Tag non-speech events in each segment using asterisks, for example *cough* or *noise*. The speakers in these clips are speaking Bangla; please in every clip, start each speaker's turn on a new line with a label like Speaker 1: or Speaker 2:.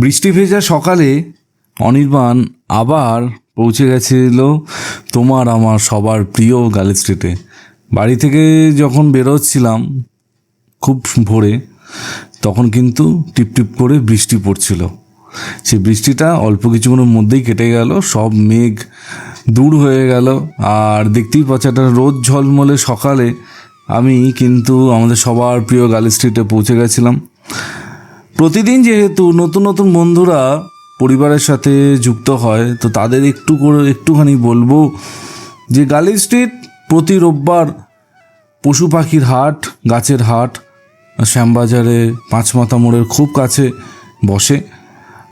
Speaker 1: বৃষ্টি ভেজা সকালে অনির্বাণ আবার পৌঁছে গেছিল তোমার আমার সবার প্রিয় গার্ল স্ট্রিটে বাড়ি থেকে যখন বেরোচ্ছিলাম খুব ভোরে, তখন কিন্তু টিপ টিপ করে বৃষ্টি পড়ছিল। সেই বৃষ্টিটা অল্প কিছুক্ষণের মধ্যেই কেটে গেল, সব মেঘ দূর হয়ে গেল। আর দেখতেই পাচ্ছি, একটা রোদ ঝলমলে সকালে আমি কিন্তু আমাদের সবার প্রিয় গার্ল স্ট্রিটে পৌঁছে গেছিলাম। প্রতিদিন যেহেতু নতুন নতুন বন্ধুরা পরিবারের সাথে যুক্ত হয়, তো তাদের একটু করে একটুখানি বলব যে গালি স্ট্রিট প্রতি রোববার পশু পাখির হাট, গাছের হাট, শ্যামবাজারে পাঁচমাথা মোড়ের খুব কাছে বসে।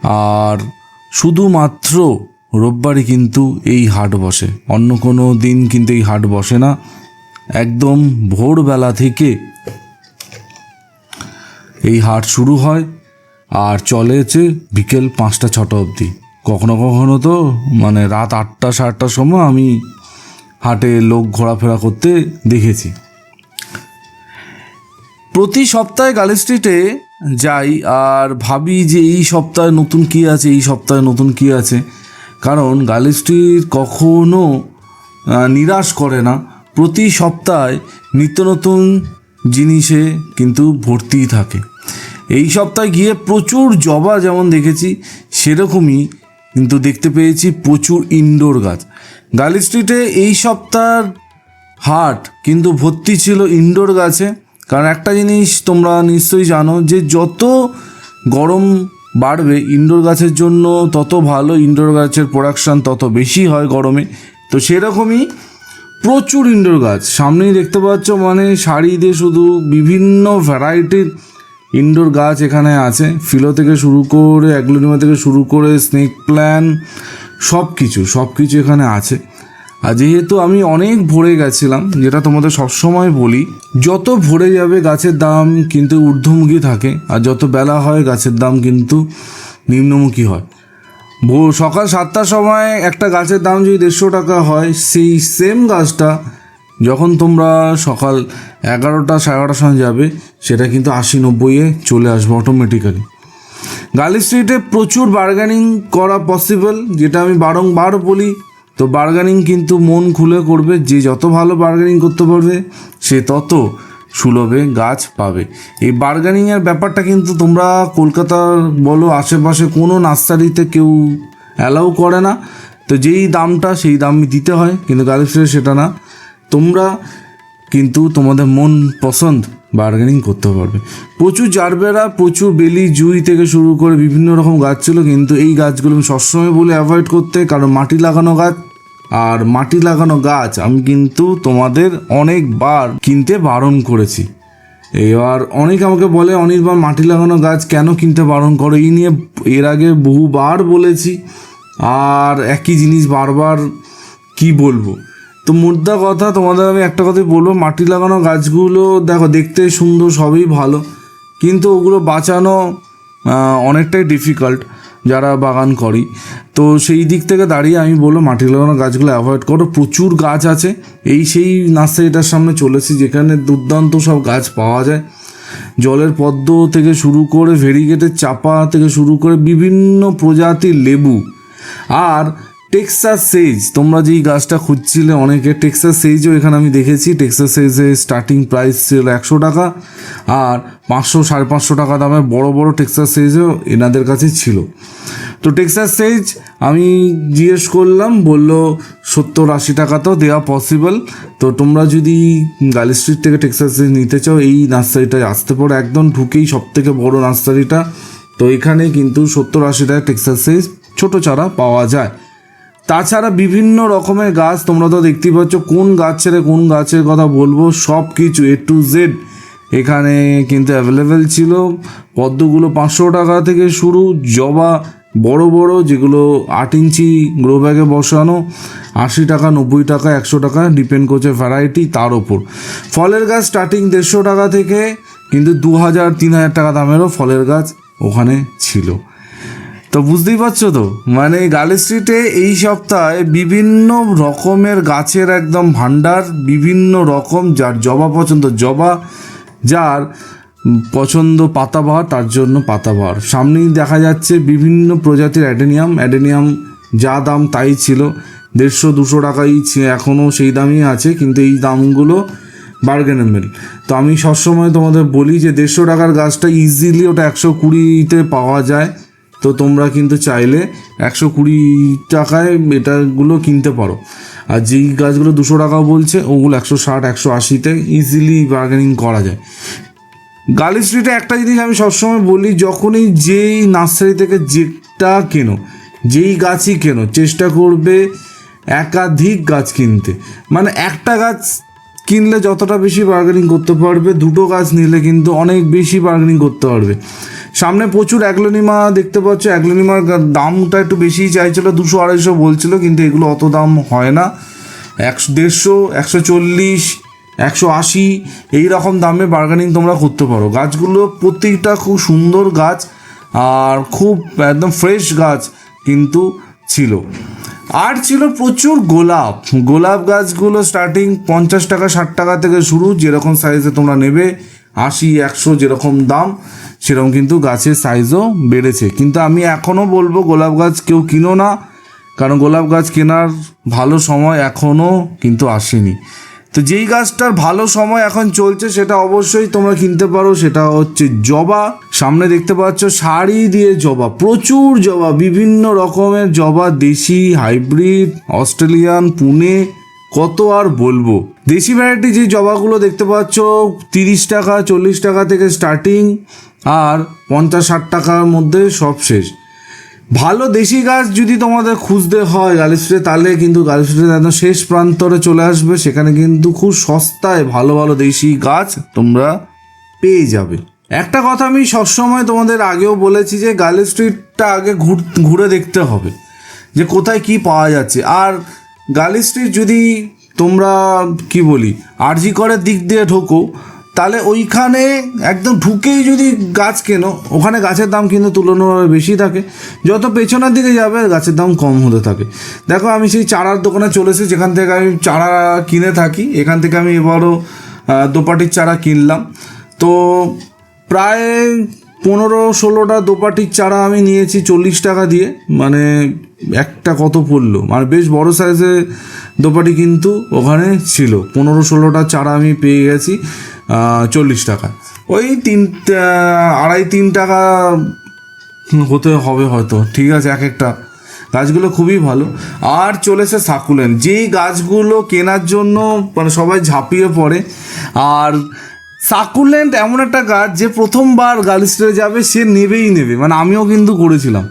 Speaker 1: আর শুধুমাত্র রোববারই কিন্তু এই হাট বসে। অন্য কোনো দিন কিন্তু এই হাট বসে না। একদম ভোরবেলা থেকে এই হাট শুরু হয়। আর চলেছে বিকেল পাঁচটা, ছটা অবধি। কখনো কখনো তো মানে রাত আটটা, সাতটার সময় আমি হাটে লোক ঘোরাফেরা করতে দেখেছি। প্রতি সপ্তাহে গার্ল স্ট্রিটে যাই আর ভাবি যে এই সপ্তাহে নতুন কী আছে, এই সপ্তাহে নতুন কী আছে। কারণ গার্ল স্ট্রিট কখনো নিরাশ করে না। প্রতি সপ্তাহে নিত্য নতুন জিনিসে কিন্তু ভর্তিই থাকে। এই সপ্তাহে গিয়ে প্রচুর জবা যেমন দেখেছি, সেরকমই কিন্তু দেখতে পেয়েছি প্রচুর ইনডোর গাছ। গার্ল স্ট্রিটে এই সপ্তাহের হাট কিন্তু ভর্তি ছিল ইনডোর গাছে। কারণ একটা জিনিস তোমরা নিশ্চয়ই জানো যে যত গরম বাড়বে ইনডোর গাছের জন্য, তত ভালো ইনডোর গাছের প্রোডাকশান তত বেশি হয় গরমে। তো সেরকমই প্রচুর ইনডোর গাছ। সামনেই দেখতে পাচ্ছ মানে শাড়ি দিয়ে শুধু বিভিন্ন ভ্যারাইটির ইনডোর গাছ এখানে আছে। ফিলো থেকে শুরু করে, অ্যাগ্লোনিমা থেকে শুরু করে, স্নেক প্ল্যান সব কিছু সব কিছু এখানে আছে। আর যেহেতু আমি অনেক ভরে গেছিলাম, যেটা তোমাদের সবসময় বলি, যত ভরে যাবে গাছের দাম কিন্তু ঊর্ধ্বমুখী থাকে, আর যত বেলা হয় গাছের দাম কিন্তু নিম্নমুখী হয়। ভোর সকাল সাতটার সময় একটা গাছের দাম যদি দেড়শো টাকা হয়, সেই সেম গাছটা যখন তোমরা সকাল এগারোটা সাড়ে এগারোটার সময় যাবে, সেটা কিন্তু আশি নব্বইয়ে চলে আসবে অটোমেটিক্যালি গার্লি স্ট্রিটে প্রচুর বার্গেনিং করা পসিবল যেটা আমি বারংবার বলি। তো বার্গেনিং কিন্তু মন খুলে করবে, যে যত ভালো বার্গেনিং করতে পারবে, সে তত সুলভে গাছ পাবে। এই বার্গেনিংয়ের ব্যাপারটা কিন্তু তোমরা কলকাতার বলো, আশেপাশে কোনো নার্সারিতে কেউ অ্যালাউ করে না। তো যেই দামটা, সেই দামই দিতে হয়, কিন্তু গার্লি স্ট্রিটে সেটা না। তোমরা কিন্তু তোমাদের মন পছন্দ বার্গেনিং করতে পারবে। প্রচুর জারবেরা, প্রচুর বেলি, জুই থেকে শুরু করে বিভিন্ন রকম গাছ ছিল, কিন্তু এই গাছগুলো আমি সবসময় বলে অ্যাভয়েড করতে, কারণ মাটি লাগানো গাছ, আর মাটি লাগানো গাছ আমি কিন্তু তোমাদের অনেকবার কিনতে বারণ করেছি। এবার অনেক আমাকে বলে অনেকবার মাটি লাগানো গাছ কেন কিনতে বারণ করো? এই নিয়ে এর আগে বহুবার বলেছি, আর একই জিনিস বারবার কি বলব? তো মুদ্রা কথা, তোমাদের আমি একটা কথাই বলব, মাটি লাগানো গাছগুলো দেখো, দেখতে সুন্দর, সবই ভালো, কিন্তু ওগুলো বাঁচানো অনেকটাই ডিফিকাল্ট যারা বাগান করি। তো সেই দিক থেকে দাঁড়িয়ে আমি বলব, মাটি লাগানো গাছগুলো অ্যাভয়েড করো। প্রচুর গাছ আছে, এই সেই নার্সারিটার সামনে চলেছি, যেখানে দুর্দান্ত সব গাছ পাওয়া যায়। জলের পদ্ম থেকে শুরু করে, ভেরিগেটের চাপা থেকে শুরু করে, বিভিন্ন প্রজাতির লেবু। আর টেক্সাস সেজ তোমরা যেই গাছটা খুঁজছিলে, অনেকে টেক্সাস সেজও এখানে আমি দেখেছি। টেক্সাস সেজের স্টার্টিং প্রাইস ছিল একশো টাকা আর পাঁচশো, সাড়ে পাঁচশো টাকা দামের বড় বড় টেক্সাস সেজও এনাদের কাছে ছিল। তো টেক্সাস সেজ আমি জিজ্ঞেস করলাম, বলল, সত্তর আশি টাকা তো দেওয়া পসিবল তো তোমরা যদি গার্লি স্ট্রিট থেকে টেক্সাস সেজ নিতে চাও, এই নার্সারিটায় আসতে পারো। একদম ঢুকেই সব থেকে বড় নার্সারিটা। তো এখানে কিন্তু সত্তর আশি টাকা টেক্সাস সেজ ছোটো চারা পাওয়া যায়। তাছাড়া বিভিন্ন রকমের গাছ তোমরা তো দেখতেই পাচ্ছ, কোন গাছ ছেড়ে কোন গাছের কথা বলব, সব কিছু এ টু জেড এখানে কিন্তু অ্যাভেলেবেল ছিল। পদ্মগুলো পাঁচশো টাকা থেকে শুরু, জবা বড় বড়, যেগুলো আট ইঞ্চি গ্রো ব্যাগে বসানো, আশি টাকা, নব্বই টাকা, একশো টাকা ডিপেন্ড করছে ভ্যারাইটি তার ওপর। ফলের গাছ স্টার্টিং দেড়শো টাকা থেকে, কিন্তু দু হাজার, তিন হাজার টাকা দামেরও ফলের গাছ ওখানে ছিল। তো বুঝতেই পারছ তো? মানে গার্ল স্ট্রিটে এই সপ্তাহে বিভিন্ন রকমের গাছের একদম ভান্ডার বিভিন্ন রকম যার জবা পছন্দ, জবা যার পছন্দ পাতাবাহার, তার জন্য পাতাবাহার। সামনেই দেখা যাচ্ছে বিভিন্ন প্রজাতির অ্যাডেনিয়াম। অ্যাডেনিয়াম যা দাম তাই ছিল। দেড়শো, দুশো টাকাই এখনও সেই দামই আছে, কিন্তু এই দামগুলো বার্গেনেবেল তো আমি সবসময় তোমাদের বলি যে দেড়শো টাকার গাছটা ইজিলি ওটা একশো কুড়িতে পাওয়া যায়। তো তোমরা কিন্তু চাইলে একশো কুড়ি টাকায় এটাগুলো কিনতে পারো। আর যেই গাছগুলো দুশো টাকা বলছে, ওগুলো একশো ষাট, একশো আশিতে ইজিলি বার্গেনিং করা যায়। গার্লি স্ট্রিটে একটা জিনিস আমি সবসময় বলি, যখনই যেই নার্সারি থেকে যেটা কেনো, যেই গাছই কেনো, চেষ্টা করবে একাধিক গাছ কিনতে। মানে একটা গাছ কিনলে যতটা বেশি বার্গেনিং করতে পারবে, দুটো গাছ নিলে কিন্তু অনেক বেশি বার্গেনিং করতে পারবে। সামনে প্রচুর অ্যাগ্লোনিমা দেখতে পাচ্ছ অ্যাগ্লোনিমার দামটা একটু বেশিই চাইছিল, দুশো আড়াইশো বলছিল, কিন্তু এগুলো অত দাম হয় না। একশো দেড়শো, একশো চল্লিশ, একশো আশি, এই রকম দামে বার্গেনিং তোমরা করতে পারো। গাছগুলো প্রত্যেকটা খুব সুন্দর গাছ আর খুব একদম ফ্রেশ গাছ কিন্তু ছিল। আর ছিল প্রচুর গোলাপ। গোলাপ গাছগুলো স্টার্টিং পঞ্চাশ টাকা, ষাট টাকা থেকে শুরু, যেরকম সাইজে তোমরা নেবে, আশি, একশো যেরকম দাম, সেরকম কিন্তু গাছের সাইজও বেড়েছে। কিন্তু আমি এখনও বলব, গোলাপ গাছ কেউ কিনো না, কারণ গোলাপ গাছ কেনার ভালো সময় এখনও কিন্তু আসেনি। তো যেই গাছটার ভালো সময় এখন চলছে, সেটা অবশ্যই তোমরা কিনতে পারো। সেটা হচ্ছে জবা। সামনে দেখতে পাচ্ছ, শাড়ি দিয়ে জবা, প্রচুর জবা, বিভিন্ন রকমের জবা, দেশি, হাইব্রিড, অস্ট্রেলিয়ান, পুনে, কত আর বলব। দেশি ভ্যারাইটি যে জবাগুলো দেখতে পাচ্ছ, তিরিশ টাকা, চল্লিশ টাকা থেকে স্টার্টিং আর পঞ্চাশ, ষাট টাকার মধ্যে সব শেষ। ভালো দেশি গাছ যদি তোমাদের খুঁজতে হয় গালিস্ট্রিটে তাহলে কিন্তু গালিস্ট্রিটের একদম শেষ প্রান্তরে চলে আসবে। সেখানে কিন্তু খুব সস্তায় ভালো ভালো দেশি গাছ তোমরা পেয়ে যাবে। একটা কথা আমি সবসময় তোমাদের আগেও বলেছি যে গার্লি স্ট্রিটটা আগে ঘুর দেখতে হবে, যে কোথায় কি পাওয়া যাচ্ছে। আর গার্লি স্ট্রিট যদি তোমরা, কি বলি, আরজি করের দিক দিয়ে ঢোকো তাহলে ওইখানে একদম ঢুকেই যদি গাছ কেনো, ওখানে গাছের দাম কিন্তু তুলনাভাবে বেশি থাকে। যত পেছনের দিকে যাবে, গাছের দাম কম হতে থাকে। দেখো, আমি সেই চারার দোকানে চলেছি যেখান থেকে আমি চারা কিনে থাকি। এখান থেকে আমি এবারও দোপাটির চারা কিনলাম। তো প্রায় পনেরো ষোলোটা দোপাটির চারা আমি নিয়েছি চল্লিশ টাকা দিয়ে। মানে একটা কত পড়ল? মানে বেশ বড় সাইজের দোপাটি কিন্তু ওখানে ছিল। পনেরো ষোলোটা চারা আমি পেয়ে গেছি। চল্লিশ টাকা। ওই তিন আড়াই, তিন টাকা হতে হবে হয়তো। ঠিক আছে, এক একটা। গাছগুলো খুবই ভালো। আর চলেছে সাকুলেন যেই গাছগুলো কেনার জন্য মানে সবাই ঝাঁপিয়ে পড়ে, আর সাকুলেন্ট এমন একটা গাছ যে প্রথমবার গার্লিস্টে যাবে, সে নেবেই নেবে। মানে আমিও কিন্তু করেছিলাম।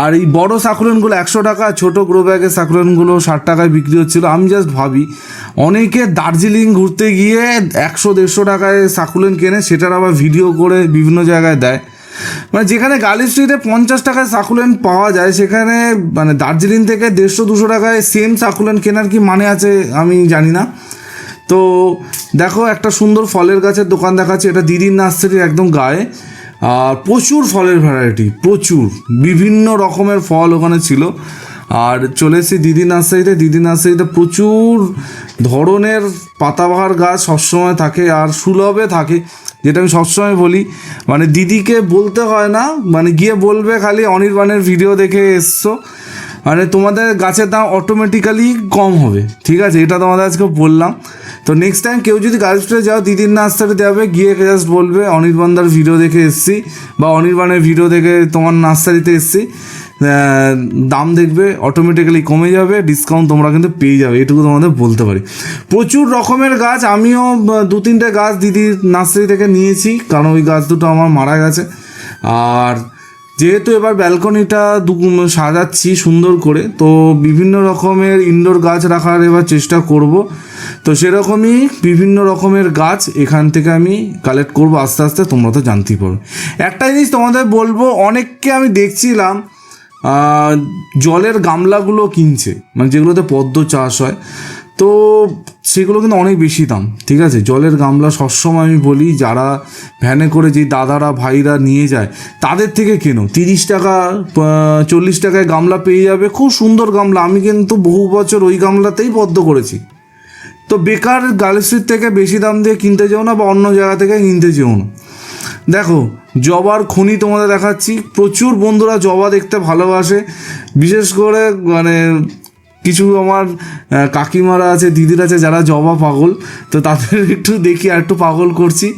Speaker 1: আর এই বড় সাকুলেন্টগুলো একশো টাকা, ছোটো গ্রো ব্যাগের সাকুলেন্টগুলো ষাট টাকায় বিক্রি হচ্ছিল। আমি জাস্ট ভাবি, অনেকে দার্জিলিং ঘুরতে গিয়ে একশো, দেড়শো টাকায় সাকুলেন্ট কেনে, সেটার আবার ভিডিও করে বিভিন্ন জায়গায় দেয়। মানে যেখানে গার্লি স্ট্রিটে পঞ্চাশ টাকায় সাকুলেন্ট পাওয়া যায়, সেখানে মানে দার্জিলিং থেকে দেড়শো, দুশো টাকায় সেম সাকুলেন্ট কেনার কি মানে আছে আমি জানি না। তো দেখো একটা সুন্দর ফলের গাছের দোকান দেখাচ্ছে, এটা দিদির নার্সারির একদম গায়ে। আর প্রচুর ফলের ভ্যারাইটি প্রচুর। বিভিন্ন রকমের ফল ওখানে ছিল। আর চলে এসেছি দিদি নার্সারিতে। দিদি নার্সারিতে প্রচুর ধরনের পাতাবাহার গাছ সবসময় থাকে আর সুলভে থাকে, যেটা আমি সবসময় বলি। মানে দিদিকে বলতে হয় না মানে গিয়ে বলবে খালি অনির্বাণের ভিডিও দেখে এসছো। মানে তোমাদের গাছের দাম অটোমেটিক্যালি কম হবে। ঠিক আছে? এটা তোমাদের আজকে বললাম। তো নেক্সট টাইম কেউ যদি গার্লসে যাও, দিদির নার্সারি যাবে গিয়ে জাস্ট বলবে অনির্বাণদার ভিডিও দেখে এসছি বা অনির্বাণের ভিডিও দেখে তোমার নার্সারিতে এসছি। দাম দেখবে অটোমেটিক্যালি কমে যাবে ডিসকাউন্ট তোমরা কিন্তু পেয়ে যাবে। এটুকু তোমাদের বলতে পারি। প্রচুর রকমের গাছ, আমিও দু তিনটে গাছ দিদির নার্সারি থেকে নিয়েছি, কারণ ওই গাছ দুটো আমার মারা গেছে। আর যেহেতু এবার ব্যালকনিটা সাজাচ্ছি সুন্দর করে, তো বিভিন্ন রকমের ইনডোর গাছ রাখার এবার চেষ্টা করব। তো সেরকমই বিভিন্ন রকমের গাছ এখান থেকে আমি কালেক্ট করব, আস্তে আস্তে তোমরা তো জানতেই পারো। একটা জিনিস তোমাদের বলব, অনেককে আমি দেখছিলাম জলের গামলাগুলো কিনছে মানে যেগুলোতে পদ্ম চাষ হয়। তো সেগুলো কিন্তু অনেক বেশি দাম, ঠিক আছে? জলের গামলা সবসময় আমি বলি, যারা ভ্যানে করে যে দাদারা, ভাইরা নিয়ে যায়, তাদের থেকে কেনো? তিরিশ টাকা চল্লিশ টাকায় গামলা পেয়ে যাবে, খুব সুন্দর গামলা। আমি কিন্তু বহু বছর ওই গামলাতেই বদ্ধ করেছি। তো বেকার গার্লস্ট্রিট থেকে বেশি দাম দিয়ে কিনতে যেও না বা অন্য জায়গা থেকে কিনতে যেও না। দেখো, জবার খনি তোমাদের দেখাচ্ছি। প্রচুর বন্ধুরা জবা দেখতে ভালোবাসে। বিশেষ করে মানে কিছু আমার কাকিমারা আছে, দিদিরা আছে, যারা জবা পাগল, তো তাদের *laughs* একটু দেখি আর একটু পাগল করছি।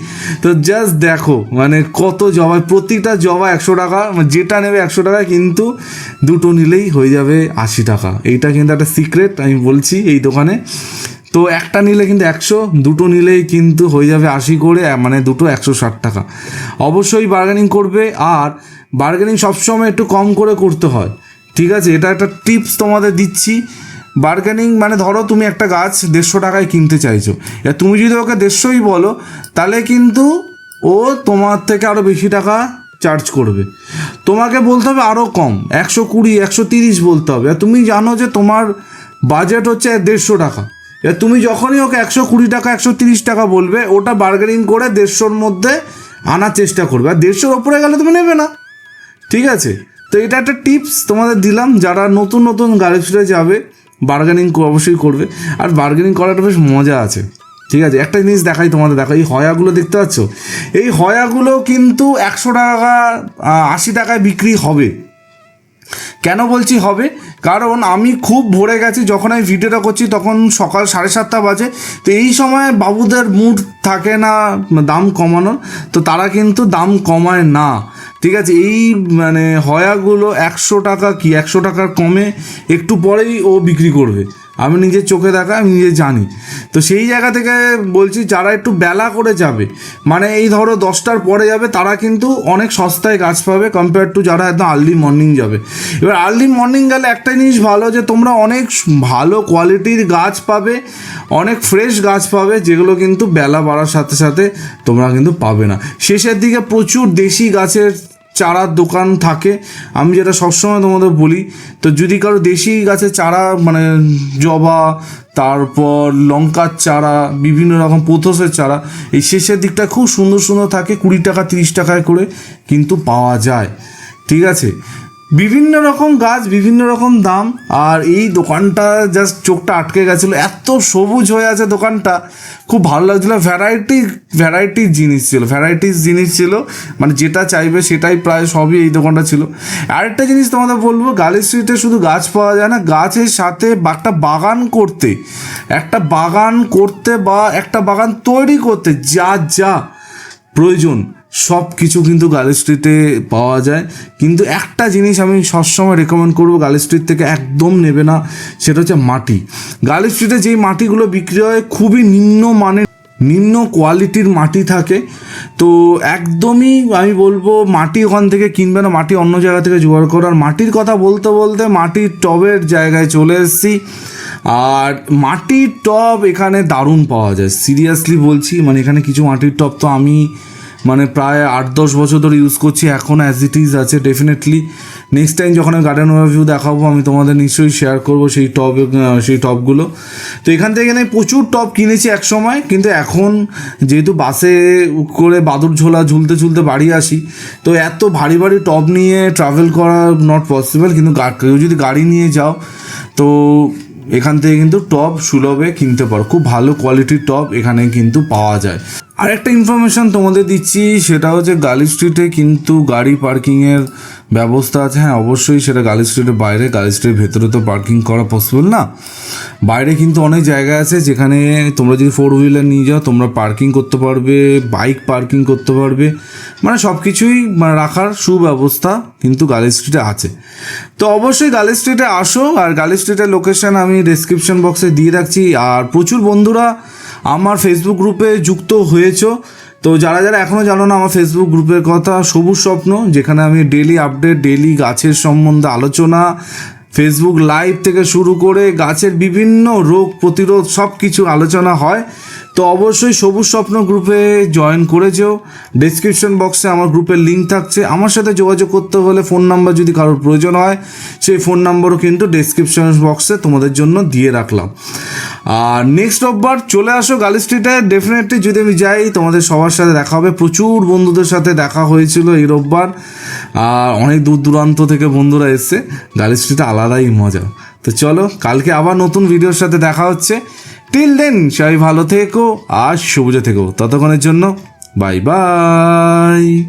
Speaker 1: তো জাস্ট দেখো মানে কত জবা, প্রতিটা জবা একশো টাকা মানে যেটা নেবে একশো টাকা, কিন্তু দুটো নিলেই হয়ে যাবে আশি টাকা। এইটা কিন্তু একটা সিক্রেট আমি বলছি এই দোকানে। তো একটা নিলে কিন্তু একশো, দুটো নিলেই কিন্তু হয়ে যাবে আশি করে মানে দুটো একশো ষাট টাকা। অবশ্যই বার্গেনিং করবে, আর বার্গেনিং সবসময় একটু কম করে করতে হয়। ঠিক আছে, এটা একটা টিপস তোমাদের দিচ্ছি। বার্গেনিং মানে ধরো তুমি একটা গাছ দেড়শো টাকায় কিনতে চাইছো। এবার তুমি যদি ওকে দেড়শোই বলো, তাহলে কিন্তু ও তোমার থেকে আরও বেশি টাকা চার্জ করবে। তোমাকে বলতে হবে আরও কম, একশো কুড়ি, একশো তিরিশ বলতে হবে। আর তুমি জানো যে তোমার বাজেট হচ্ছে দেড়শো টাকা। এবার তুমি যখনই ওকে একশো কুড়ি টাকা, একশো তিরিশ টাকা বলবে, ওটা বার্গেনিং করে দেড়শোর মধ্যে আনার চেষ্টা করবে। আর দেড়শোর ওপরে গেলে তুমি নেবে না। ঠিক আছে? তো এটা একটা টিপস তোমাদের দিলাম, যারা নতুন নতুন গাড়ি ফিরে যাবে বার্গেনিং অবশ্যই করবে। আর বার্গেনিং করাটা বেশ মজা আছে। ঠিক আছে, একটা জিনিস দেখাই তোমাদের দেখো এই হয়াগুলো দেখতে পাচ্ছ? এই হয়াগুলো কিন্তু একশো টাকা আশি টাকায় বিক্রি হবে। কেন বলছি হবে? কারণ আমি খুব ভরে গেছি, যখন আমি ভিডিওটা করছি তখন সকাল সাড়ে সাতটা বাজে। তো এই সময় বাবুদের মুড থাকে না, দাম কমানোর। তো তারা কিন্তু দাম কমায় না। ঠিক আছে, এই মানে হয়াগুলো একশো টাকা কি, একশো টাকার কমে একটু পরেই ও বিক্রি করবে। আমি নিজের চোখে দেখা, আমি নিজে জানি। তো সেই জায়গা থেকে বলছি যারা একটু বেলা করে যাবে মানে এই ধরো দশটার পরে যাবে, তারা কিন্তু অনেক সস্তায় গাছ পাবে কম্পেয়ার টু যারা একদম আর্লি মর্নিং যাবে। এবার আর্লি মর্নিং গেলে একটা জিনিস ভালো যে তোমরা অনেক ভালো কোয়ালিটির গাছ পাবে, অনেক ফ্রেশ গাছ পাবে, যেগুলো কিন্তু বেলা বাড়ার সাথে সাথে তোমরা কিন্তু পাবে না। শেষের দিকে প্রচুর দেশি গাছের চারার দোকান থাকে, আমি যেটা সবসময় তোমাদের বলি, তো যদি কারও দেশি গাছে চারা মানে জবা, তারপর লঙ্কার চারা, বিভিন্ন রকম পোথসের চারা, এই শেষের দিকটা খুব সুন্দর সুন্দর থাকে, কুড়ি টাকা, তিরিশ টাকায় করে কিন্তু পাওয়া যায়, ঠিক আছে? বিভিন্ন রকম গাছ, বিভিন্ন রকম দাম। আর এই দোকানটা জাস্ট চোখটা আটকে গেছিল। এত সবুজ হয়ে আছে দোকানটা। খুব ভালো লাগছিল। ভ্যারাইটি ভ্যারাইটির জিনিস ছিল। ভ্যারাইটিস জিনিস ছিল। মানে যেটা চাইবে সেটাই প্রায় সবই এই দোকানটা ছিল। আরেকটা জিনিস তোমাদের বলব, গালি স্ট্রিটে শুধু গাছ পাওয়া যায় না, গাছের সাথে একটা বাগান করতে। একটা বাগান করতে বা একটা বাগান তৈরি করতে যা যা প্রয়োজন। সব কিছু কিন্তু গার্ল স্ট্রিটে পাওয়া যায়। কিন্তু একটা জিনিস আমি সবসময় রেকমেন্ড করব গার্ল স্ট্রিট থেকে একদম নেবে না, সেটা হচ্ছে মাটি। গার্ল স্ট্রিটে যেই মাটিগুলো বিক্রি হয়, খুবই নিম্ন মানের, নিম্ন কোয়ালিটির মাটি থাকে। তো একদমই আমি বলব মাটি ওখান থেকে কিনবে না, মাটি অন্য জায়গা থেকে জোগাড় করো। আর মাটির কথা বলতে বলতে মাটির টবের জায়গায় চলে এসেছি। আর মাটির টব এখানে দারুণ পাওয়া যায়। সিরিয়াসলি বলছি মানে এখানে কিছু মাটির টব তো আমি মানে প্রায় আট, দশ বছর ধরে ইউজ করছি, এখন অ্যাজ ইট ইজ আছে ডেফিনেটলি নেক্সট টাইম যখন আমি গার্ডেন ওভারভিউ দেখাবো, আমি তোমাদের নিশ্চয়ই শেয়ার করব সেই টব সেই টবগুলো তো এখান থেকে আমি প্রচুর টব কিনেছি এক সময় কিন্তু এখন যেহেতু বাসে করে বাদুর ঝোলা ঝুলতে ঝুলতে বাড়ি আসি, তো এত ভারী ভারী টব নিয়ে ট্রাভেল করা নট পসিবল কিন্তু কেউ যদি গাড়ি নিয়ে যাও, তো এখান থেকে কিন্তু টব সুলভে কিনতে পারো। খুব ভালো কোয়ালিটির টব এখানে কিন্তু পাওয়া যায়। আর একটা ইনফরমেশন তোমাদের দিচ্ছি, সেটা হচ্ছে গালি স্ট্রিটে কিন্তু গাড়ি পার্কিংয়ের ব্যবস্থা আছে। হ্যাঁ অবশ্যই সেটা গালি স্ট্রিটের বাইরে গালি স্ট্রিটের ভেতরে তো পার্কিং করা পসিবল না। বাইরে কিন্তু অনেক জায়গা আছে যেখানে তোমরা যদি ফোর হুইলার নিয়ে যাও, তোমরা পার্কিং করতে পারবে বাইক পার্কিং করতে পারবে। মানে সব কিছুই মানে রাখার সুব্যবস্থা কিন্তু গালি স্ট্রিটে আছে। তো অবশ্যই গালি স্ট্রিটে আসো, আর গালি স্ট্রিটের লোকেশন আমি ডেসক্রিপশন বক্সে দিয়ে রাখছি। আর প্রচুর বন্ধুরা আমার ফেসবুক গ্রুপে যুক্ত হয়েছো। তো যারা যারা এখনও জানো না আমার ফেসবুক গ্রুপের কথা, সবুজ স্বপ্ন, যেখানে আমি ডেলি আপডেট ডেলি গাছের সম্বন্ধে আলোচনা ফেসবুক লাইভ থেকে শুরু করে গাছের বিভিন্ন রোগ প্রতিরোধ সব কিছু আলোচনা হয়। তো অবশ্যই সবুজ স্বপ্ন গ্রুপে জয়েন করেছেও ডেসক্রিপশন বক্সে আমার গ্রুপের লিঙ্ক থাকছে। আমার সাথে যোগাযোগ করতে হলে ফোন নাম্বার যদি কারোর প্রয়োজন হয়, সেই ফোন নাম্বারও কিন্তু ডেসক্রিপশন বক্সে তোমাদের জন্য দিয়ে রাখলাম। আর নেক্সট রোববার চলে আসো গালি স্ট্রিটে ডেফিনেটলি যদি আমি যাই, তোমাদের সবার সাথে দেখা হবে। প্রচুর বন্ধুদের সাথে দেখা হয়েছিল এই রোববার। আর অনেক দূর দূরান্ত থেকে বন্ধুরা এসছে। গালি স্ট্রিটে আলাদাই মজা। তো চলো, কালকে আবার নতুন ভিডিওর সাথে দেখা হচ্ছে। টিল দেন সবাই ভালো থেকো আর সবুজে থেকো। ততক্ষণের জন্য বাই বাই